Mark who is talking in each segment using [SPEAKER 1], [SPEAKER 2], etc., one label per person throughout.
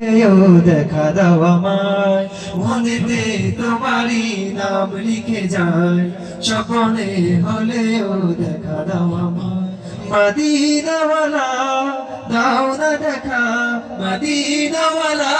[SPEAKER 1] দেখা দাও আমায়। মনেতে তোমারই নাম লিখে যায়। স্বপনে হলেও দেখা দাও আমায়। মদিনাওয়ালা, দাও না দেখা। মদিনাওয়ালা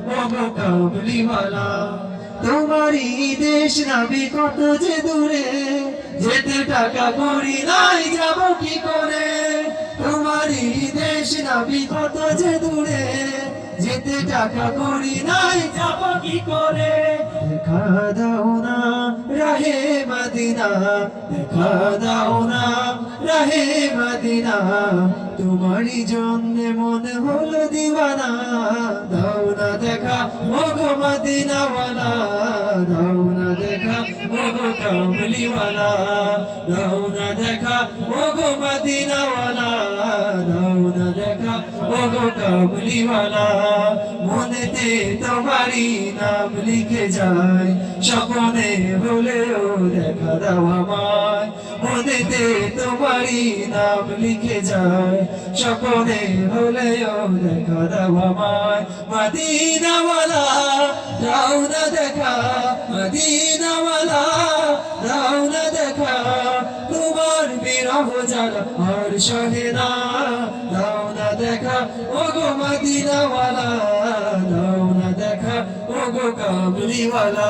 [SPEAKER 1] তোমারই দেশ নাবি কত যে দূরে, যেতে টাকা করি নাই, যাব কি করে? তোমারই দেশ নাবি কত যে দূরে, যেতে টাকা করি নাই, যাব কি করে? দেখা দাও না রাহে মদিনা, দেখা দাও না রাহে মদিনা, তোমারই জন্য মন হলো দিওয়ানা। দাও না দেখা ও গো মদিনাওয়ালা। দাও না দেখা ও গো কামলিওয়ালা দাও না দেখা ও গো মদিনাওয়ালা। দাও না গো কামলিওয়ালা মনেতে তোমারই নাম লিখে যায়। স্বপনে হলেও নাম লিখে যায়। স্বপনে হলেও দেখা দাও আমায়, মদিনাওয়ালা, দাও না দেখা, মদিনাওয়ালা, দাও বিরহ জ্বালা না দাও না দেখা ও গো মদিনাওয়ালা, দাও না দেখা ও গো কামলিওয়ালা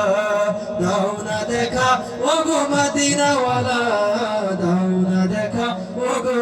[SPEAKER 1] দাও না দেখা ও গো মদিনাওয়ালা, দাও না দেখা ও গো